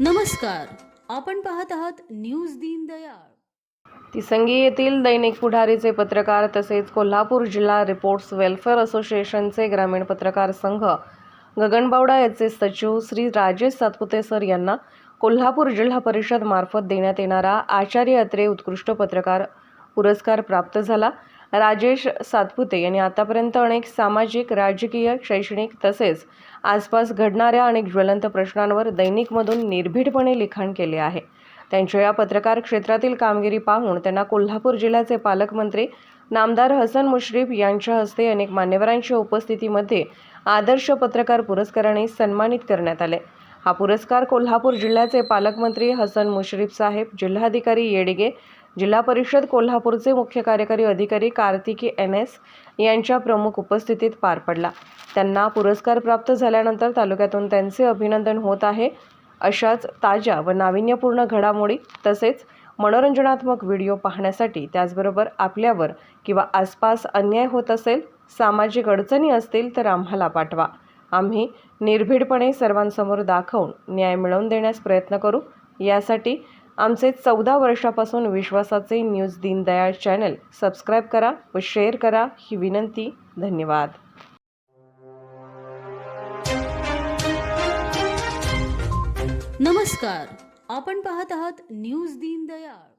नमस्कार. आपण पाहत आहात न्यूज दीनदयाळ तिसंगी येथील दैनिक पुढारीचे पत्रकार तसेच कोल्हापूर जिल्हा रिपोर्ट्स वेलफेअर असोसिएशनचे ग्रामीण पत्रकार संघ गगनबावडा याचे सचिव श्री राजेश सातपुते सर यांना कोल्हापूर जिल्हा परिषद मार्फत देण्यात येणारा आचार्य अत्रे उत्कृष्ट पत्रकार पुरस्कार प्राप्त झाला. राजेश सातपुते यांनी आतापर्यंत अनेक सामाजिक राजकीय शैक्षणिक तसेच आसपास घडणाऱ्या अनेक ज्वलंत प्रश्नांवर दैनिकमधून निर्भीडपणे लिखाण केले आहे. त्यांच्या या पत्रकार क्षेत्रातील कामगिरी पाहून त्यांना कोल्हापूर जिल्ह्याचे पालकमंत्री नामदार हसन मुश्रीफ यांच्या हस्ते अनेक मान्यवरांच्या उपस्थितीमध्ये आदर्श पत्रकार पुरस्काराने सन्मानित करण्यात आले. हा पुरस्कार कोल्हापूर जिल्ह्याचे पालकमंत्री हसन मुश्रीफ साहेब जिल्हाधिकारी येडगे जिल्हा परिषद कोल्हापूरचे मुख्य कार्यकारी अधिकारी कार्तिकी एन एस यांच्या प्रमुख उपस्थितीत पार पडला. त्यांना पुरस्कार प्राप्त झाल्यानंतर तालुक्यातून त्यांचे अभिनंदन होत आहे. अशाच ताज्या व नाविन्यपूर्ण घडामोडी तसेच मनोरंजनात्मक व्हिडिओ पाहण्यासाठी त्याचबरोबर आपल्यावर किंवा आसपास अन्याय होत असेल सामाजिक अडचणी असतील तर आम्हाला पाठवा. आम्ही निर्भीडपणे सर्वांसमोर दाखवून न्याय मिळवून देण्यास प्रयत्न करू. यासाठी आमचे चौदा वर्षापासून विश्वासाचे न्यूज दीनदयाळ चॅनल सबस्क्राईब करा व शेअर करा ही विनंती. धन्यवाद. नमस्कार. आपण पाहत आहात न्यूज दीनदयाळ.